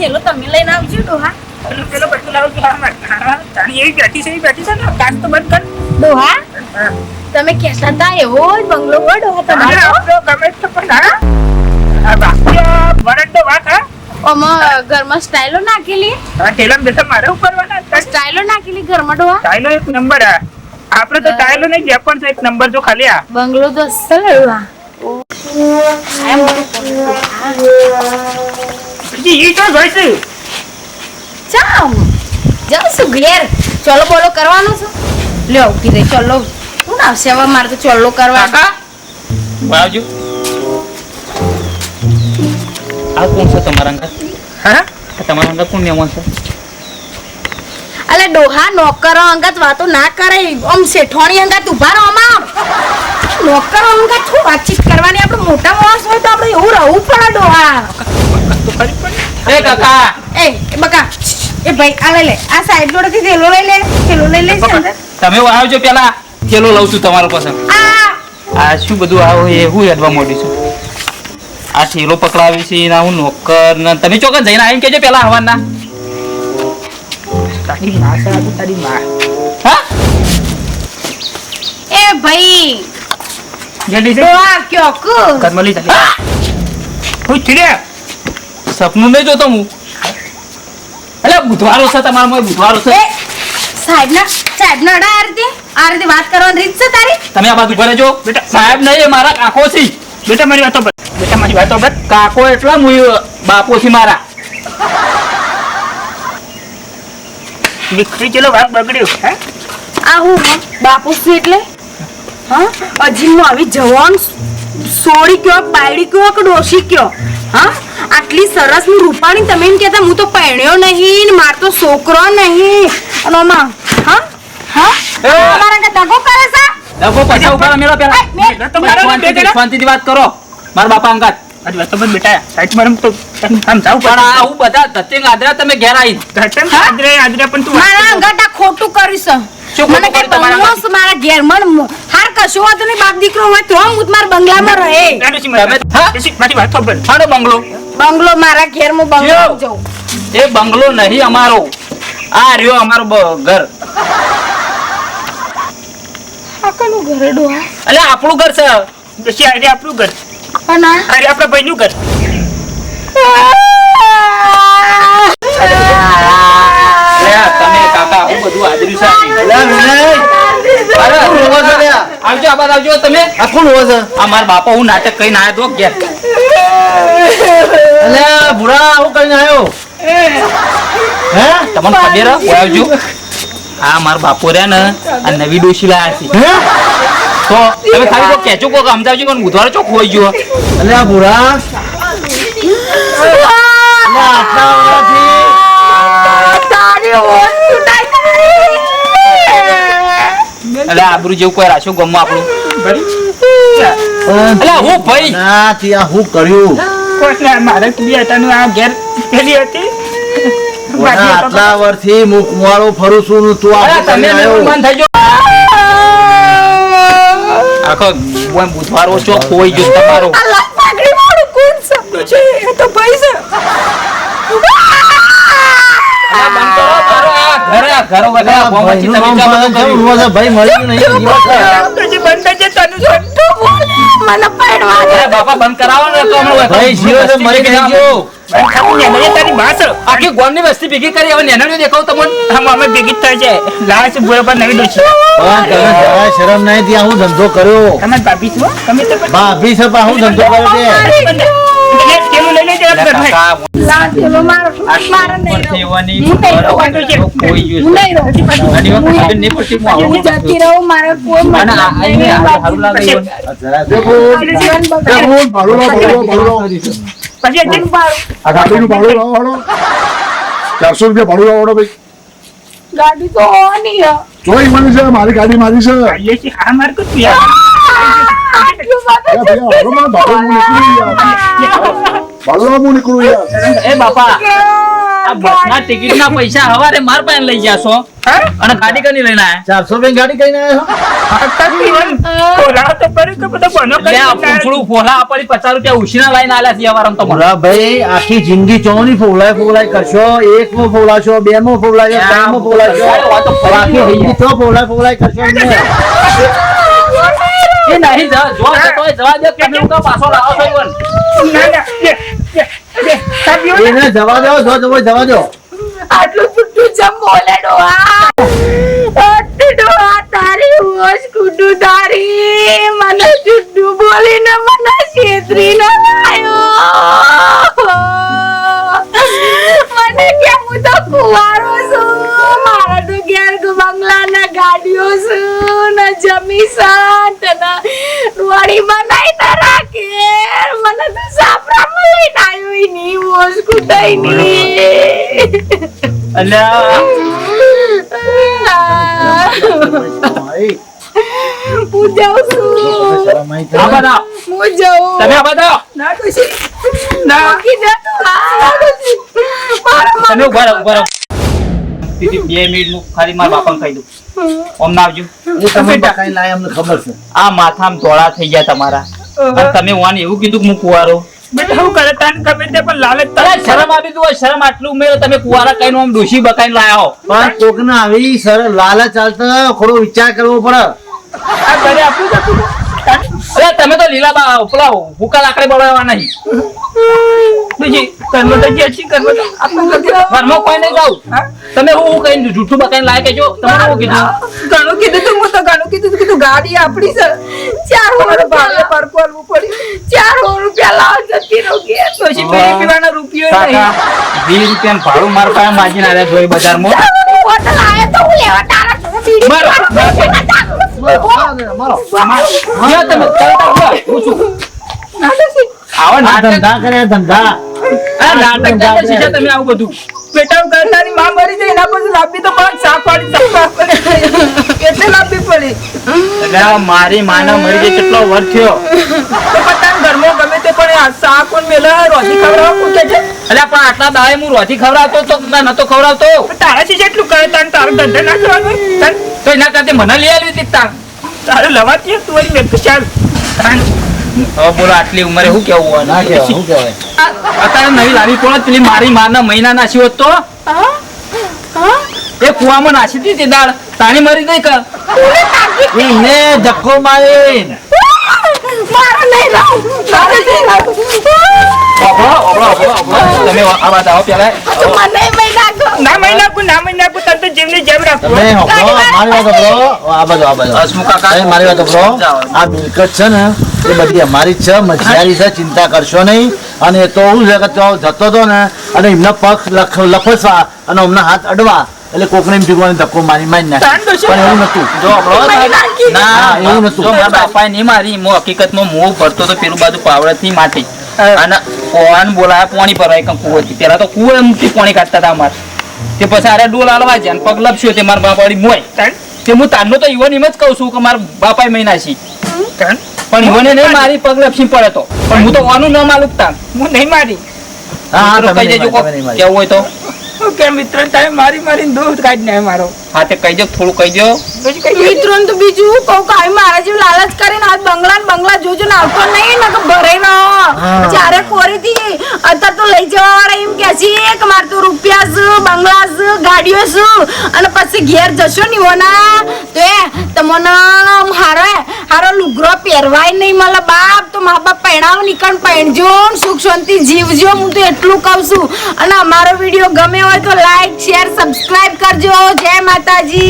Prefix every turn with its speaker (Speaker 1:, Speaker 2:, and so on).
Speaker 1: થેલો તમે લઈને આવજો ડોહા.
Speaker 2: પેલો પેલો બધું લાવું છું. હા, હા, હા. તારી એવી બેઠી છે બેઠી છે ને કાચ તો બંધ કર.
Speaker 1: ડોહા
Speaker 2: હા.
Speaker 1: તમે કહેતા હતા એવો જ બંગલો હોય ડોહા તમારો?
Speaker 2: ગમે તો પણ હા. બાકી વરંડો વાત હા.
Speaker 1: ઘરમાં સ્ટાઈલો નાખેલી?
Speaker 2: મારે ઉપરવાના હતા.
Speaker 1: નાખેલી ઘરમાં ડોહા?
Speaker 2: ટાઈલો એક નંબર હા. આપણે તો ટાઈલો નહીં જેપણ પણ એક નંબર જો ખાલી આ
Speaker 1: બંગલો તો અસલ ડોહા
Speaker 2: બીજી ઈ તો જોઈ છે
Speaker 1: ચામ જાઉં ઘેર? ચલો બોલો કરવાનો છે? લ્યો ઉઠી રહી ચલો. હું આવશે હવે મારે તો ચલો કરવા
Speaker 3: કાકા? બાજુ આ કોણ છે તમારા અંગત
Speaker 2: હા?
Speaker 3: તમારા અંગત કોણ મહેમાન છે?
Speaker 1: અલે ડોહા નોકરો અંગત વાતો ના કરે. આમ શેઠોણી અંગત ઊભા રહો આમાં. નોકરો અંગત શું વાતચીત કરવાની? આપણે મોટા માણસ હોય તો આપણે એવું રહું પડે ડોહા.
Speaker 2: તો ખરી પણ
Speaker 3: એ કાકા.
Speaker 1: એ એ બકા. એ ભાઈ આ લઈ લે. આ સાઈડ જોડેથી થેલો લઈ લે. થેલો લઈ લે
Speaker 3: તમે આવજો પેલા. થેલો લઉં છું તમારો પાસે
Speaker 1: આ.
Speaker 3: આ શું બધું આવો એ હું હેડવા મોડી છું. આ થેલો પકડાવી છે ના હું નોકર ને. તમે ચોક્કસ જઈને આવીને કેજો પેલા આવવાના
Speaker 2: તારી માં આ તારી માં.
Speaker 3: હા?
Speaker 1: એ ભાઈ.
Speaker 2: જલ્દી છે.
Speaker 1: આ કયો કુ
Speaker 2: કરમલી ચાલી હું? ચીડ્યા
Speaker 3: સપનું નહીં જોતો હું. એટલે બુધવારો છે તમારા મોય બુધવારો છે.
Speaker 1: સાહેબ ના સાહેબ ના અડા આરતી આરતી વાત કરવાની રીત છે તારી?
Speaker 3: તમે આ બાજુ ઘરે જો.
Speaker 2: બેટા.
Speaker 3: સાહેબ નહીં એ મારા કાકો છે.
Speaker 2: બેટા મારી વાતો બર બેટા મારી વાતો બર
Speaker 3: કાકો એટલા હું બાપો છે મારા.
Speaker 2: વિખરી ચલો વાત બગડ્યો હે?
Speaker 1: આ હું? બાપુ છું એટલે? હા? હજી આવી જવાન સોળી કયો બાયડી કયો કે ડોશી કયો? હા? આટલી સરસની રૂપાણી તમે એમ કહેતા હું તો પરણ્યો નહીં ને માર તો છોકરો નહીં. અને આમાં હા? હા? મારા કે દગો કરે છે?
Speaker 3: દગો પૈસા ઉપર મેળો પેલા
Speaker 2: તો
Speaker 3: શાંતિથી વાત કરો. મારા બાપા અંગાત.
Speaker 2: મારી વાત બર બેટા. સાઈડ મારમ તો આમ જાવ
Speaker 3: પણ આ હું બધા ધતિંગ આદરા તમે ઘેર આવીને
Speaker 2: ઘટન આદરે આદરે પણ તું
Speaker 1: મારા અંગત આ ખોટું કરીશ. મને કઈ મારા ઘેર? મન હાર કશો વાતો નહીં બાપ દીકરો હોય તો હું મારા બંગલામાં રહે.
Speaker 3: તમે- હા?
Speaker 2: મારી વાતો બર
Speaker 3: બંગલો.
Speaker 1: બંગલો મારા ઘેર હું બંગલો. જઉં.
Speaker 3: એ બંગલો નહીં અમારો. આ રહ્યો અમારો ઘર.
Speaker 1: આ કનું ઘરે
Speaker 3: અલે આપણું ઘર છે.
Speaker 2: પછી આરે આપણું ઘર.
Speaker 1: અને?
Speaker 2: આરે આપણા ભાઈનું ઘર.
Speaker 3: તમે કાકા બધું છે. આવજો આ આવજો તમે.
Speaker 4: આ કોણ હોવા છે
Speaker 3: આ મારા બાપા હું નાટક કઈ આવ્યો તો ઘેર.
Speaker 4: અલ્યા ભૂરા આવું કરીને આવ્યો હે
Speaker 3: તમને ખબર હે? આવજો આ મારા બાપો રહ્યા ને આ નવી ડોશી લાયા છે તો તમે ખાલી કોઈ કેચો કોક સમજાવજો કે બુધવારે ચોક હોઈ ગયો
Speaker 4: આ ભૂરા આટલા
Speaker 3: આબરૂ જેવું કોઈ રાખ્યું ગમમાં આપણું એટલે હું ભાઈ
Speaker 4: ના તે હું કર્યું
Speaker 2: કોટલા મારે બી આ ઘેર પેલી હતી
Speaker 4: આટલા વર્ષથી હું કુંવારો ફરું છું તું આ
Speaker 3: તમે મહેમાન થઈ આખો બોય બુધવારો ચોક હોઈ ગયો તમારો અલા, બંધ કરો, કરો. આ ઘરે આ ઘરો બધા
Speaker 4: અલ્યા,
Speaker 3: ગોમાંથી તમે
Speaker 4: ભાઈનું
Speaker 3: ચા
Speaker 4: નામ
Speaker 3: બધું
Speaker 4: શું
Speaker 3: કર્યું.
Speaker 4: રોવા છે? ભાઈ મળ્યું નહીં દિવસ
Speaker 2: તને બંધ બોલે મને પડવા
Speaker 3: દે બાપા બંધ કરાવો ને તો હમણાં
Speaker 4: ભાઈ જીવો તો મરી ગઈ ગયો
Speaker 2: બંધ થવું ને.
Speaker 3: આખી વસ્તી ભેગી કરી હવે નેનાણીઓ દેખાવ તમને
Speaker 2: આમ અમે ભેગી થાય છે લાશ છે પર નવી
Speaker 4: જરાય શરમ નહીં ત્યાં હું ધંધો કર્યો
Speaker 2: તમે ભાભી છો તમે તો.
Speaker 4: ભાભી છે પણ હું ધંધો કર્યો છે
Speaker 2: કેમ પેલું લઈ લેજે,
Speaker 3: અલા,
Speaker 2: ઘરમાં.
Speaker 3: કાકા, આ ઉપરથી એવાની બરાબર ચોક હોઈ ગયું છે. આની વાત ખબર નહીં પડતી, હું આવું
Speaker 1: હું જતી રહું મારે કોઈ
Speaker 3: અને
Speaker 1: મતલબ
Speaker 3: આ-
Speaker 1: નહીં.
Speaker 3: આઈને આ સારું લાગે
Speaker 2: પછી-
Speaker 3: એવું.
Speaker 4: જરા
Speaker 5: આ ચારસો રૂપિયા ભાડું લાવવાનો ભાઈ.
Speaker 1: ગાડી તો હોવાની હે.
Speaker 5: મને છે મારી ગાડી મારી છે.
Speaker 2: હા, મારે કુછ યાર.
Speaker 5: ભાઈ હું નીકળું યાર.
Speaker 3: એ બાપા આ બસના ટિકિટના પૈસા હવારે માર પાસે લઈ જાશો. અને ગાડી કની લઈને આયા?
Speaker 4: ચારસો રૂપિયા ગાડી કઈ આવ્યો
Speaker 2: આ તો જીવન. ખોરાક તો પડે કે બધા બોનો
Speaker 3: લે આ પૂંછડું ફોલા આપણી પચાસ રૂપિયા ઉછીના લઈને આલ્યા છે અવારમ તો મને.
Speaker 4: ભોળાભાઈ આખી જિંદગી ચોની ફોલાય ફોલાય કરશો એક માં ફોલાશો બે માં ફોલાશો. ત્રણમાં ફોલાશો
Speaker 3: વાત
Speaker 4: આખી જિંદગી તો ફોલાય ફોલાય કરશો
Speaker 3: એ નહીં જા- જો જતો હોય જવા દે તમે પાછો લાવો છો
Speaker 2: ના ના
Speaker 4: એને જવા દો. જો
Speaker 1: તારી હોશ કુડું તારી. મને બોલીને મને છેતરી લાયો. મને કે તો કુંવારો છું? મારા તો ઘેર બંગલા ને ગાડીઓ છું, ને જમી સાત ને વળી બનાઈ ને રાખે મને તો સાપરામાં લઈને આવ્યો ઈ ની હોશ કુટાઈ ની
Speaker 3: અલ્યા
Speaker 4: ભાઈ,
Speaker 1: હું જાઉં છું
Speaker 4: આવી
Speaker 1: હું
Speaker 3: તમે આ બધા
Speaker 2: ના ડોશી ના
Speaker 1: મૂકી દે તું. આ. મારા
Speaker 3: તમે ઊભા રહો ઊભા રહો દીદી, બે મિનિટનું ખાલી મારા બાપાને કહી દઉં ઓમ ના આવજો
Speaker 4: એ તમે લાયા અમને ખબર છે.
Speaker 3: આ માથામાં ધોળા થઈ ગયા તમારા. તમે વાન એવું કીધું કે હું કુવારો.
Speaker 2: બેટા હું કરે તાન ગમે તે પણ લાલચ તારે
Speaker 3: શરમ આપી તું શરમ આટલું ઉમેરો તમે કુવારા કઈ આમ ડોશી બકાઈને લાયા હો.
Speaker 4: પણ કોકને આવી સરળ લાલચ ચાલતા થોડો વિચાર કરવો પડે.
Speaker 2: આ ઘરે આપું જ
Speaker 3: અરે તમે તો લીલા બા પેલા ભૂકા લાકડે બળવા નહીં.
Speaker 2: બીજી કર્મ તો જે છે કર્મ તો આપણે
Speaker 3: ઘરમાં કોઈ નહીં
Speaker 2: જાઉં.
Speaker 3: તમે હું હું કઈ જૂઠું બકાઈને લાય કેજો તમારે હું કીધું?
Speaker 2: ઘણું કીધું તું હું તો ઘણું કીધું તું કીધું ગાડી આપણી છે
Speaker 1: ચાર
Speaker 2: તમારે
Speaker 1: સો
Speaker 2: ભાડે
Speaker 1: રૂપિયા
Speaker 2: પારકું આલવું પડ્યું
Speaker 1: ચાર સો રૂપિયા લાવ જતી રહું ઘેર.
Speaker 2: પછી બીડી પીવાનો રૂપિયો નહીં.
Speaker 3: વીસ રૂપિયા ભાડું મારા પાસે માજીને આવ્યા જોઈ બજારમાં?
Speaker 1: બોટલ આયો તો હું લેવા તારા ઘરે બીડી
Speaker 3: મારો.
Speaker 1: પીવા.
Speaker 3: જ્યાં તમે? તરત આવો, હું છું. આવા
Speaker 4: આ
Speaker 3: નાટક
Speaker 4: ધંધા કરે ધંધા.
Speaker 3: આ નાટક ચાલે છે જ્યાં તમે આવું બધું.
Speaker 2: બેટા કરતાની માં મરી જાય એના પછી લાંબી તો પાંચ સાત વાળી સાત એટલે લાંબી પડી
Speaker 3: મારી માના મરી ગઈ કેટલો વર્ષ થયો?
Speaker 2: તો પતાન ઘરમાં ગમે તે પણ આ શાક પણ મેલા રોજી ખવડાવવા પૂછે છે?
Speaker 3: એટલે પણ આટલા હું રોજી ખવડાવતો તો ના નતો ખવડાવતો.
Speaker 2: તારા છે એટલું કરે તાન તારું ધંધા ના કરવાનું
Speaker 3: તો એના કરતે મને લઈ આવી હતી તાણ
Speaker 2: તારે લવાતી તું વળી મેં ચાલ. તાન
Speaker 3: હવે બોલો આટલી ઉંમરે શું કેવું
Speaker 4: ના? શું
Speaker 3: અત્યારે નવી લાવી પણ પેલી મારી માના મહિના નાસી હોત તો?
Speaker 1: હા? હા?
Speaker 3: એ કુવામાં નાસી હતી તે દાળ. તાણી મરી ગઈ કર
Speaker 4: એને ધક્કો મારીને
Speaker 1: મારો નહીં લાવ. મારો નહીં
Speaker 3: ઓભળો. તમે આ વાત આવો પેલા
Speaker 1: મને મેં નાખો.
Speaker 2: ના મહી નાખું ના મહી નાખું તને તો જેમને જેમ રાખવું
Speaker 4: તમે હોભળો, મારી વાત હોભળો. આ બાજુ આ બાજુ
Speaker 3: કાકા.
Speaker 4: મારી વાત. આ મિલકત છે ને એ બધી અમારી જ છે મજિયારી છે ચિંતા કરશો નહીં અને એ તો હું છે કે જતો હતો ને અને એમના પગ લખ- લફસવા અને એમના હાથ અડવા એટલે કોકને એમ થયું ધક્કો મારી મારી નાખી. પણ એવું નતું
Speaker 3: જો ના
Speaker 4: ના, એવું નતું.
Speaker 3: જો મારા બાપાએ નહીં મારી. હું હકીકતમાં મોં ભરતો તો પેલું બાજુ પાવડેથી માટી. અને કોણ બોલાયા પાણી પર એક હતી. પેલા તો કુવે મૂકી પાણી કાઢતા હતા અમારે. તે પછી અરે ડોલ આલવા છે પગ લપસ્યો તે મારા બાપાની મોય તે હું તારનો તો ઈવન એમ જ કહું છું કે મારા બાપાએ મહિના છે. પણ ઈવને નહીં મારી. પગ લપસી પડે તો. પણ હું તો ઓનું ન માલુક તાન
Speaker 2: હું નહીં મારી.
Speaker 4: હા હા,
Speaker 3: કહી દેજો
Speaker 4: તમે નહીં મારી.
Speaker 3: કેવું હોય તો?
Speaker 2: હું મિત્ર તારે મારી મારીને દૂધ કાઢી નાખ્યો મારો.
Speaker 3: હા તે કહી દો થોડું કહી દો.
Speaker 2: પછી કઈ
Speaker 1: મિત્રોને તો બીજું કહું કે આવી મારા જેવું લાલચ કરીને આ બંગલા ને બંગલા જોજો ને આવતો નહીં ને કે ભરે ન. જ્યારે કોરી હતી અત્યારે તો લઈ જવા વાળા એમ કે છે કે મારે તો રૂપિયા છે બંગલા ગાડીઓ છે અને પછી ઘેર જશો ને ઓના તો એ તમને હારો હારો લુગરો પહેરવાય નહીં મળે બાપ, તો મા બાપ પહેણાવ નીકળ પહેણજો સુખ શાંતિ જીવજો, હું તો એટલું કહું છું. અને અમારો વીડિયો ગમે હોય તો લાઈક શેર સબસ્ક્રાઇબ કરજો. જય માતાજી.